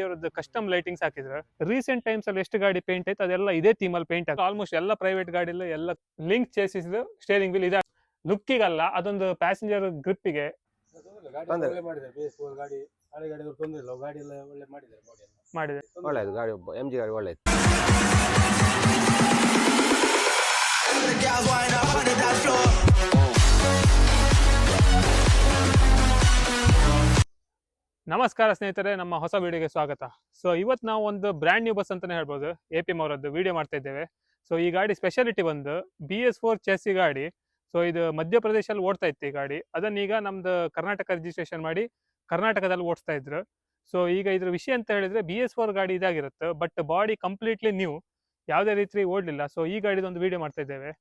ಅವರದ್ದು custom lightings ಹಾಕಿದ್ರೆ. Recent times ಅಲ್ಲಿ ಎಷ್ಟು ಗಾಡಿ ಪೇಂಟ್ ಆಯ್ತು ಅದೆಲ್ಲ ಇದೇ ಥೀಮ್ ಅಲ್ಲಿ ಪೇಂಟ್ ಆಯ್ತು ಆಲ್ಮೋಸ್ಟ್ ಎಲ್ಲ ಪ್ರೈವೇಟ್ ಗಾಡಿಲ್ಲ ಎಲ್ಲ ಲಿಂಕ್ ಚೇಸಿಸ್ ಸ್ಟೇರಿಂಗ್ ವೀಲ್ ಇದೆ ಲುಕ್ಕಿಗಲ್ಲ ಅದೊಂದು ಪ್ಯಾಸೆಂಜರ್ ಗ್ರಿಪ್ಪಿಗೆ ಗಾಡಿ ತೊಂದ್ರೆ ಒಳ್ಳೆ ಮಾಡಿದೆ. ಒಳ್ಳೇದು ಗಾಡಿ ಎಂ ಜಿ ಗಾಡಿ ಒಳ್ಳೇದು ನಮಸ್ಕಾರ ಸ್ನೇಹಿತರೆ, ನಮ್ಮ ಹೊಸ ವಿಡಿಯೋಗೆ ಸ್ವಾಗತ. ಸೊ ಇವತ್ತು ನಾವು ಒಂದು ಬ್ರ್ಯಾಂಡ್ ನ್ಯೂ ಬಸ್ ಅಂತಲೇ ಹೇಳ್ಬೋದು. ಎ ಪಿ ಅವರದ್ದು ವಿಡಿಯೋ ಮಾಡ್ತಾ ಇದ್ದೇವೆ. ಸೊ ಈ ಗಾಡಿ ಸ್ಪೆಷಾಲಿಟಿ ಬಂದು ಬಿ ಎಸ್ ಫೋರ್ ಚೆಸ್ಸಿ ಗಾಡಿ. ಸೊ ಇದು ಮಧ್ಯಪ್ರದೇಶಲ್ಲಿ ಓಡ್ತಾ ಇತ್ತು ಈ ಗಾಡಿ. ಅದನ್ನೀಗ ನಮ್ದು ಕರ್ನಾಟಕ ರಿಜಿಸ್ಟ್ರೇಷನ್ ಮಾಡಿ ಕರ್ನಾಟಕದಲ್ಲಿ ಓಡಿಸ್ತಾ ಇದ್ರು. ಸೊ ಈಗ ಇದ್ರ ವಿಷಯ ಅಂತ ಹೇಳಿದ್ರೆ ಬಿ ಎಸ್ ಫೋರ್ ಗಾಡಿ ಇದಾಗಿರುತ್ತೆ ಬಟ್ ಬಾಡಿ ಕಂಪ್ಲೀಟ್ಲಿ ನ್ಯೂ ಯಾವುದೇ ರೀತಿ ಓಡಲಿಲ್ಲ. ಸೊ ಈ ಗಾಡಿದೊಂದು ವಿಡಿಯೋ ಮಾಡ್ತಾ ಇದ್ದೇವೆ.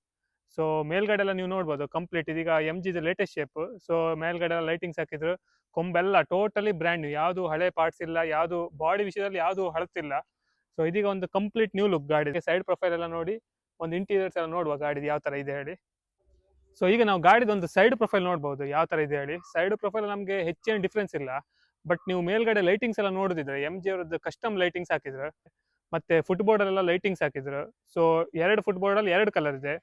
ಸೊ ಮೇಲ್ಗಡೆ ಎಲ್ಲ ನೀವು ನೋಡ್ಬೋದು ಕಂಪ್ಲೀಟ್ ಇದೀಗ ಎಂ ಜಿದು ಲೇಟೆಸ್ಟ್ ಶೇಪ್ ಸೊ ಮೇಲ್ಗಡೆ ಎಲ್ಲ ಲೈಟಿಂಗ್ಸ್ ಹಾಕಿದ್ರು. ಕೊಂಬೆಲ್ಲ ಟೋಟಲಿ ಬ್ರ್ಯಾಂಡ್ ಯಾವುದು ಹಳೆ ಪಾರ್ಟ್ಸ್ ಇಲ್ಲ, ಯಾವುದು ಬಾಡಿ ವಿಷಯದಲ್ಲಿ ಯಾವುದು ಹಳತಿಲ್ಲ ಸೊ ಇದೀಗ ಒಂದು ಕಂಪ್ಲೀಟ್ ನ್ಯೂ ಲುಕ್ ಗಾಡಿ. ಸೈಡ್ ಪ್ರೊಫೈಲ್ ಎಲ್ಲ ನೋಡಿ, ಒಂದು ಇಂಟೀರಿಯರ್ಸ್ ಎಲ್ಲ ನೋಡುವ ಗಾಡಿದು ಯಾವ ತರ ಇದೆ ಹೇಳಿ. ಸೊ ಈಗ ನಾವು ಗಾಡಿದ ಒಂದು ಸೈಡ್ ಪ್ರೊಫೈಲ್ ನೋಡ್ಬೋದು ಯಾವ ತರ ಇದೆ ಹೇಳಿ. ಸೈಡ್ ಪ್ರೊಫೈಲ್ ನಮಗೆ ಹೆಚ್ಚೇನು ಡಿಫ್ರೆನ್ಸ್ ಇಲ್ಲ. ಬಟ್ ನೀವು ಮೇಲ್ಗಡೆ ಲೈಟಿಂಗ್ಸ್ ಎಲ್ಲ ನೋಡಿದ್ರೆ ಎಂ ಜಿ ಅವರದ್ದು ಕಸ್ಟಮ್ ಲೈಟಿಂಗ್ಸ್ ಹಾಕಿದ್ರು. ಮತ್ತೆ ಫುಟ್ಬೋರ್ಡ್ ಅಲ್ಲೆಲ್ಲ ಲೈಟಿಂಗ್ಸ್ ಹಾಕಿದ್ರು. ಸೊ ಎರಡು ಫುಟ್ಬೋರ್ಡ್ ಅಲ್ಲಿ ಎರಡು ಕಲರ್ ಇದೆ.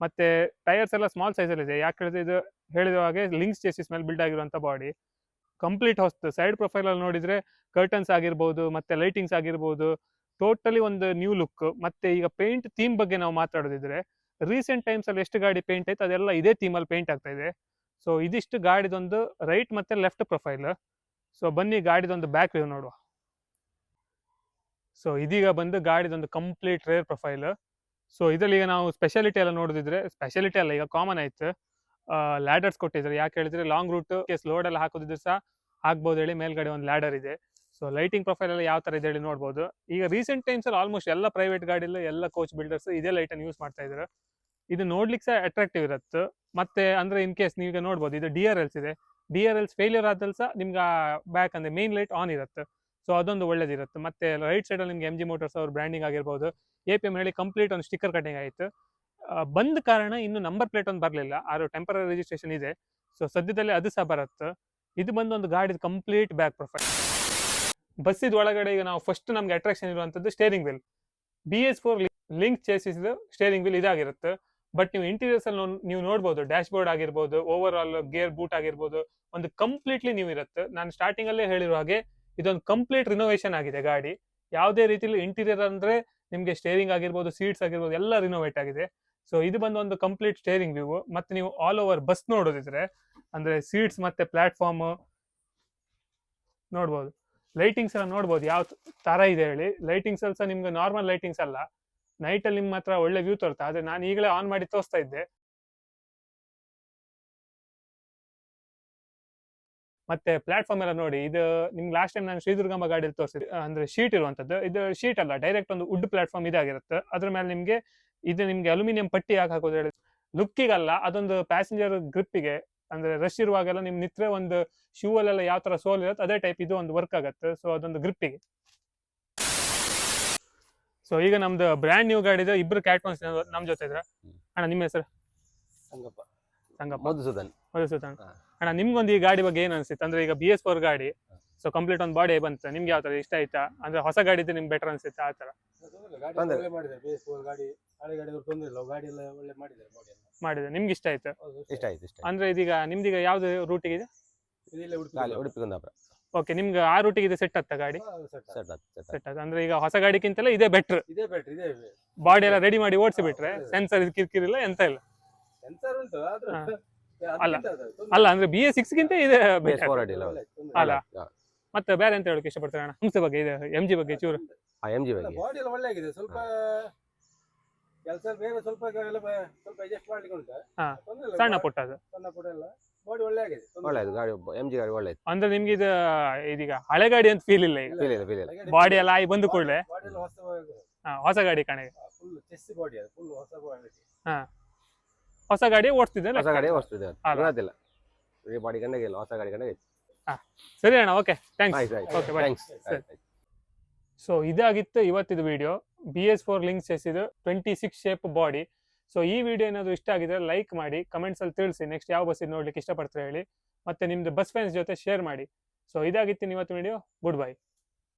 ಮತ್ತೆ ಟೈರ್ಸ್ ಎಲ್ಲ ಸ್ಮಾಲ್ ಸೈಜ್ ಅಲ್ಲಿ ಇದೆ ಯಾಕೆ ಹೇಳಿದ್ರೆ ಇದು ಹೇಳಿದ ಹಾಗೆ ಲಿಂಕ್ಸ್ ಚೇಸಿಸ್ ಮೇಲೆ ಬಿಲ್ಡ್ ಆಗಿರುವಂಥ ಬಾಡಿ ಕಂಪ್ಲೀಟ್ ಹೊಸ್ತು. ಸೈಡ್ ಪ್ರೊಫೈಲ್ ಅಲ್ಲಿ ನೋಡಿದ್ರೆ ಕರ್ಟನ್ಸ್ ಆಗಿರ್ಬೋದು, ಮತ್ತೆ ಲೈಟಿಂಗ್ಸ್ ಆಗಿರ್ಬೋದು ಟೋಟಲಿ ಒಂದು ನ್ಯೂ ಲುಕ್ ಮತ್ತೆ ಈಗ ಪೇಂಟ್ ಥೀಮ್ ಬಗ್ಗೆ ನಾವು ಮಾತಾಡೋದಿದ್ರೆ ರೀಸೆಂಟ್ ಟೈಮ್ಸ್ ಅಲ್ಲಿ ಎಷ್ಟು ಗಾಡಿ ಪೇಂಟ್ ಆಯ್ತು, ಅದೆಲ್ಲ ಇದೇ ಥೀಮ್ ಅಲ್ಲಿ ಪೇಂಟ್ ಆಗ್ತಾ ಇದೆ. ಸೊ ಇದಿಷ್ಟು ಗಾಡಿದೊಂದು ರೈಟ್ ಮತ್ತೆ ಲೆಫ್ಟ್ ಪ್ರೊಫೈಲ್ ಸೊ ಬನ್ನಿ ಗಾಡಿದೊಂದು ಬ್ಯಾಕ್ ವ್ಯೂ ನೋಡುವ. ಸೊ ಇದೀಗ ಬಂದು ಗಾಡಿದೊಂದು ಕಂಪ್ಲೀಟ್ ರೇರ್ ಪ್ರೊಫೈಲ್ ಸೊ ಇದರಲ್ಲಿ ಈಗ ನಾವು ಸ್ಪೆಷಾಲಿಟಿ ಎಲ್ಲ ನೋಡಿದ್ರೆ ಸ್ಪೆಷಾಲಿಟಿ ಅಲ್ಲ, ಈಗ ಕಾಮನ್ ಆಯ್ತು. ಲ್ಯಾಡರ್ಸ್ ಕೊಟ್ಟಿದ್ದಾರೆ ಯಾಕೆ ಹೇಳಿದ್ರೆ ಲಾಂಗ್ ರೂಟ್ ಕೇಸ್ ಲೋಡ್ ಎಲ್ಲ ಹಾಕೋದಿದ್ರು ಸಹ ಆಗ್ಬೋದು ಹೇಳಿ ಮೇಲ್ಗಡೆ ಒಂದು ಲ್ಯಾಡರ್ ಇದೆ. ಸೊ ಲೈಟಿಂಗ್ ಪ್ರೊಫೈಲ್ ಎಲ್ಲ ಯಾವ ತರ ಇದೆ ಹೇಳಿ ನೋಡ್ಬೋದು. ಈಗ ರೀಸೆಂಟ್ ಟೈಮ್ಸ್ ಅಲ್ಲಿ ಆಲ್ಮೋಸ್ಟ್ ಎಲ್ಲ ಪ್ರೈವೇಟ್ ಗಾಡಿಲ್ಲ ಎಲ್ಲ ಕೋಚ್ ಬಿಲ್ಡರ್ಸ್ ಇದೇ ಲೈಟ್ ಅನ್ನು ಯೂಸ್ ಮಾಡ್ತಾ ಇದ್ದಾರೆ ಇದು ನೋಡ್ಲಿಕ್ಕೆ ಸಹ ಅಟ್ರಾಕ್ಟಿವ್ ಇರುತ್ತೆ. ಮತ್ತೆ ಅಂದ್ರೆ ಇನ್ ಕೇಸ್ ನೀವೀಗ ನೋಡ್ಬೋದು, ಇದು ಡಿ ಆರ್ ಎಲ್ಸ್ ಇದೆ. ಡಿ ಆರ್ ಎಲ್ಸ್ ಫೇಲ್ಯೂರ್ ಆದಲ್ಲಿ ಸಹ ನಿಮ್ಗೆ ಬ್ಯಾಕ್ ಅಂದ್ರೆ ಮೇನ್ ಲೈಟ್ ಆನ್ ಇರುತ್ತೆ. ಸೊ ಅದೊಂದು ಒಳ್ಳೇದಿರುತ್ತೆ. ಮತ್ತೆ ರೈಟ್ ಸೈಡ್ ಅಲ್ಲಿ ನಿಮ್ಗೆ ಎಂ ಜಿ ಮೋಟರ್ಸ್ ಅವ್ರ ಬ್ರ್ಯಾಂಡಿಂಗ್ ಆಗಿರ್ಬೋದು ಎ ಪಿ ಎಂ ಹೇಳಿ ಕಂಪ್ಲೀಟ್ ಒಂದು ಸ್ಟಿಕ್ಕರ್ ಕಟಿಂಗ್ ಆಯಿತು. ಬಂದ ಕಾರಣ ಇನ್ನು ನಂಬರ್ ಪ್ಲೇಟ್ ಒಂದು ಬರಲಿಲ್ಲ. ಆದ್ರೂ ಟೆಂಪರರಿ ರಿಜಿಸ್ಟ್ರೇಷನ್ ಇದೆ. ಸೊ ಸದ್ಯದಲ್ಲಿ ಅದು ಸಹ ಬರುತ್ತೆ. ಇದು ಬಂದು ಒಂದು ಗಾಡಿ ಕಂಪ್ಲೀಟ್ ಬ್ಯಾಕ್ ಪ್ರೊಫೈಲ್ ಬಸ್ಸಿದ ಒಳಗಡೆ ಈಗ ನಾವು ಫಸ್ಟ್ ನಮ್ಗೆ ಅಟ್ರಾಕ್ಷನ್ ಇರುವಂತದ್ದು steering wheel B S four link chassis steering wheel ಇದಾಗಿರುತ್ತೆ. ಬಟ್ ನೀವು ಇಂಟೀರಿಯರ್ಸ್ ಅಲ್ಲಿ ನೀವು ನೋಡ್ಬೋದು ಡ್ಯಾಶ್ ಬೋರ್ಡ್ ಆಗಿರ್ಬೋದು ಓವರ್ ಆಲ್ ಗೇರ್ ಬೂಟ್ ಆಗಿರ್ಬೋದು, ಒಂದು ಕಂಪ್ಲೀಟ್ಲಿ ನೀವು ಇರುತ್ತೆ. ನಾನು ಸ್ಟಾರ್ಟಿಂಗ್ ಅಲ್ಲೇ ಹೇಳಿರೋ ಹಾಗೆ ಇದೊಂದು ಕಂಪ್ಲೀಟ್ ರಿನೋವೇಷನ್ ಆಗಿದೆ ಗಾಡಿ. ಯಾವುದೇ ರೀತಿಲಿ ಇಂಟೀರಿಯರ್ ಅಂದ್ರೆ ನಿಮಗೆ ಸ್ಟೇರಿಂಗ್ ಆಗಿರ್ಬೋದು ಸೀಟ್ಸ್ ಆಗಿರ್ಬೋದು, ಎಲ್ಲ ರಿನೋವೇಟ್ ಆಗಿದೆ. ಸೊ ಇದು ಬಂದು ಒಂದು ಕಂಪ್ಲೀಟ್ ಸ್ಟೇರಿಂಗ್ ವ್ಯೂ ಮತ್ತೆ ನೀವು ಆಲ್ ಓವರ್ ಬಸ್ ನೋಡೋದಿದ್ರೆ, ಅಂದ್ರೆ ಸೀಟ್ಸ್ ಮತ್ತೆ ಪ್ಲಾಟ್ಫಾರ್ಮ್ ನೋಡ್ಬೋದು. ಲೈಟಿಂಗ್ಸ್ ಎಲ್ಲ ನೋಡ್ಬೋದು, ಯಾವ ತರ ಇದೆ ಹೇಳಿ. ಲೈಟಿಂಗ್ಸ್ ಅಲ್ಲಿ ಸಹ ನಿಮ್ಗೆ ನಾರ್ಮಲ್ ಲೈಟಿಂಗ್ಸ್ ಅಲ್ಲ. ನೈಟ್ ಅಲ್ಲಿ ನಿಮ್ಮ ಹತ್ರ ಒಳ್ಳೆ ವ್ಯೂ ತೋರ್ತಾ. ಆದ್ರೆ ನಾನು ಈಗಲೇ ಆನ್ ಮಾಡಿ ತೋರಿಸ್ತಾ ಇದ್ದೆ. ಮತ್ತೆ ಪ್ಲಾಟ್ಫಾರ್ಮ್ ಎಲ್ಲ ನೋಡಿ ಇದು ನಿಮ್ಗೆ ಲಾಸ್ಟ್ ಟೈಮ್ ನಾನು ಶ್ರೀದುರ್ಗಮ್ಮ ಗಾಡಿಯಲ್ಲಿ ತೋರಿಸಿದೆ ಅಂದ್ರೆ ಶೀಟ್ ಇರುವಂತದ್ದು ಇದು ಶೀಟ್ ಅಲ್ಲ ಡೈರೆಕ್ಟ್ ಒಂದು ವುಡ್ ಪ್ಲಾಟ್ಫಾರ್ಮ್ ಇದಾಗಿರುತ್ತೆ. ಅದ್ರ ಮೇಲೆ ನಿಮ್ಗೆ ಇದು ನಿಮ್ಗೆ ಅಲ್ಯೂಮಿನಿಯಂ ಪಟ್ಟಿ ಯಾಕೆ ಹಾಕೋದು ಹೇಳಿ. ಲುಕ್ಕಿಗಲ್ಲ ಅದೊಂದು ಪ್ಯಾಸೆಂಜರ್ ಗ್ರಿಪ್ಪಿಗೆ ಅಂದ್ರೆ ರಶ್ ಇರುವಾಗೆಲ್ಲ ನಿಮ್ ನಿತ್ರೆ ಒಂದು ಶೂ ಅಲ್ಲೆಲ್ಲ ಯಾವ ತರ ಸೋಲ್ ಇರುತ್ತೆ ಅದೇ ಟೈಪ್ ಇದು ಒಂದು ವರ್ಕ್ ಆಗುತ್ತೆ. ಸೊ ಅದೊಂದು ಗ್ರಿಪ್ಪಿಗೆ ಸೊ ಈಗ ನಮ್ದು ಬ್ರ್ಯಾಂಡ್ ನ್ಯೂ ಗಾಡಿ ಇದೆ ಇಬ್ರು ಕ್ಯಾಟ್ಮನ್ಸ್ ನಮ್ ಜೊತೆ ಇದ್ರೆ ಅಣ್ಣ ನಿಮ್ಮ ಹೆಸರು? ಸಂಗಪ್ಪ. ಸಂಗಪ್ಪ. ಮಧುಸೂದನ್. ಮಧುಸೂದನ್. ಅಣ್ಣ ನಿಮ್ಗೊಂದು ಈ ಗಾಡಿ ಬಗ್ಗೆ ಏನು ಅನ್ಸಿತ್ತು? ಅಂದ್ರೆ ಈಗ ಬಿ ಎಸ್ ಫೋರ್ ಗಾಡಿ ಸೊ ಕಂಪ್ಲೀಟ್ ಒಂದು ಬಾಡಿ ಬಂತು. ನಿಮ್ಗೆ ಯಾವ ತರ ಇಷ್ಟ ಆಯ್ತಾ? ಅಂದ್ರೆ ಹೊಸ ಗಾಡಿ ಇದ್ರೆ ನಿಮ್ಗೆ ಬೆಟರ್ ಅನ್ಸುತ್ತೆ ಆ ತರ? ತೊಂದ್ರೆ ಇಲ್ಲ, ಗಾಡಿ ತೊಂದ್ರೆ ಒಳ್ಳೆ ಮಾಡಿದ್ದಾರೆ ಬೇಸ್ ಗಾಡಿ ಹಳೆ ಗಾಡಿ ತೊಂದರೆ ಇಲ್ಲ. ಗಾಡಿ ಎಲ್ಲ ಒಳ್ಳೆ ಮಾಡಿದ್ದಾರೆ ಬಾಡಿ ಎಲ್ಲ. ಮಾಡಿದೆ ನಿಮ್ಗೆ ಇಷ್ಟ ಆಯ್ತು? ಇಷ್ಟ ಆಯ್ತು ಇಷ್ಟ ಆಯ್ತು. ಅಂದ್ರೆ ಇದೀಗ ನಿಮ್ದೀಗ ಯಾವ್ದು ರೂಟಿಗೆ ಇದೆ? ಇದಿಲ್ಲೇ ಉಡುಪಿ ಕುಂದಾಪುರ ಓಕೆ ನಿಮ್ಗೆ ಆ ರೂಟಿಗೆ ಇದೆ ಸೆಟ್ ಆಗ್ತಾ ಗಾಡಿ? ಆಯ್ತು. ಸೆಟ್ ಆಯ್ತು ಸೆಟ್ ಸೆಟ್ ಅಂದ್ರೆ ಈಗ ಹೊಸ ಗಾಡಿಗಿಂತಲೇ ಇದೇ ಬೆಟರ್ ಇದೇ ಬೆಟ್ರ್ ಇದೇ ಬಾಡಿ ಎಲ್ಲ ರೆಡಿ ಮಾಡಿ ಓಡಿಸಿ ಬಿಟ್ರೆ ಸೆನ್ಸರ್ ಕಿರ್ಕಿರಿ ಕಿರಿಕಿರಿಲ್ಲ ಎಂತ ಇಲ್ಲ? ಸೆನ್ಸರ್ ಉಂಟು ಆದ್ರೆ ಹಾ. ಅಲ್ಲ. ಅಲ್ಲ. ಅಂದ್ರೆ ಬಿ ಎ ಸಿಕ್ಸ್ ಗಿಂತ ಇದೆ ಅಲ್ಲ. ಮತ್ತೆ ಬೇರೆ ಎಂತ ಹೇಳಕ್ ಇಷ್ಟಪಡ್ತಾರೆ ಅಣ್ಣ? ಹಂಸ ಬಗ್ಗೆ ಇದೆ ಎಂ ಜಿ ಬಗ್ಗೆ ಚೂರು. ಆ ಎಂ ಜಿ ಬಗ್ಗೆ. ಬಾಡಿ ಎಲ್ಲ ಒಳ್ಳೆ ಆಗಿದೆ ಸ್ವಲ್ಪ ಕೆಲಸ ಬೇರೆ ಸ್ವಲ್ಪ ಸ್ವಲ್ಪ ಅಡ್ಜಸ್ಟ್ ಮಾಡ್ಲಿಕ್ಕೆ ಉಂಟು ಹಾ. ಸಣ್ಣ ಪುಟ್ಟ ಅದು. ಸಣ್ಣ ಪುಟ್ಟ ಎಲ್ಲ. ಬಾಡಿ ಒಳ್ಳೆ ಆಗಿದೆ ಒಳ್ಳೇದು ಗಾಡಿ ಎಂ ಜಿ ಗಾಡಿ ಒಳ್ಳೆದು ಅಂದ್ರೆ ನಿಮ್ಗೆ ಇದು ಇದೀಗ ಹಳೆ ಗಾಡಿ ಅಂತ ಫೀಲ್ ಇಲ್ಲ ಇಲ್ಲ. ಫೀಲ್ ಇಲ್ಲ ಫೀಲ್ ಇಲ್ಲ. ಇಲ್ಲ. ಬಾಡಿ ಎಲ್ಲ ಆಗಿ ಬಂದು ಕೂಡಲೇ. ಹೊಸ ಹೊಸ ಗಾಡಿ ಕಣೆ. ಫುಲ್ ಚೆಸ್ ಬಾಡಿ ಅದು ಫುಲ್ ಹೊಸ ಬಾಡಿ ಹೊಸ ಗಾಡಿ ಓಡಿಸ್ತಿದ್ದೆ ಹೊಸ ಗಾಡಿ ವಸ್ತು ಅಲ್ಲ. ಈ ಬಾಡಿ ಗಂಡಗೆ ಇಲ್ಲ ಹೊಸ ಗಾಡಿ ಗಂಡಗೆ ಸರಿ ಅಣ್ಣ okay thanks okay thanks. So ಇದಾಗಿತ್ತು ಇವತ್ತಿದ್ದು video B S four links ಎಸಿದು twenty six shape body so ಈ ವಿಡಿಯೋ ಏನಾದರೂ ಇಷ್ಟ ಆಗಿದ್ರೆ ಲೈಕ್ ಮಾಡಿ ಕಮೆಂಟ್ಸಲ್ಲಿ ತಿಳಿಸಿ. ನೆಕ್ಸ್ಟ್ ಯಾವ ಬಸ್ ನೋಡ್ಲಿಕ್ಕೆ ಇಷ್ಟಪಡ್ತಾರೆ ಹೇಳಿ. ಮತ್ತೆ ನಿಮ್ದು ಬಸ್ ಫ್ರೆಂಡ್ಸ್ ಜೊತೆ ಶೇರ್ ಮಾಡಿ. ಸೊ ಇದಾಗಿತ್ತು ಇವತ್ತು ವಿಡಿಯೋ ಗುಡ್ ಬೈ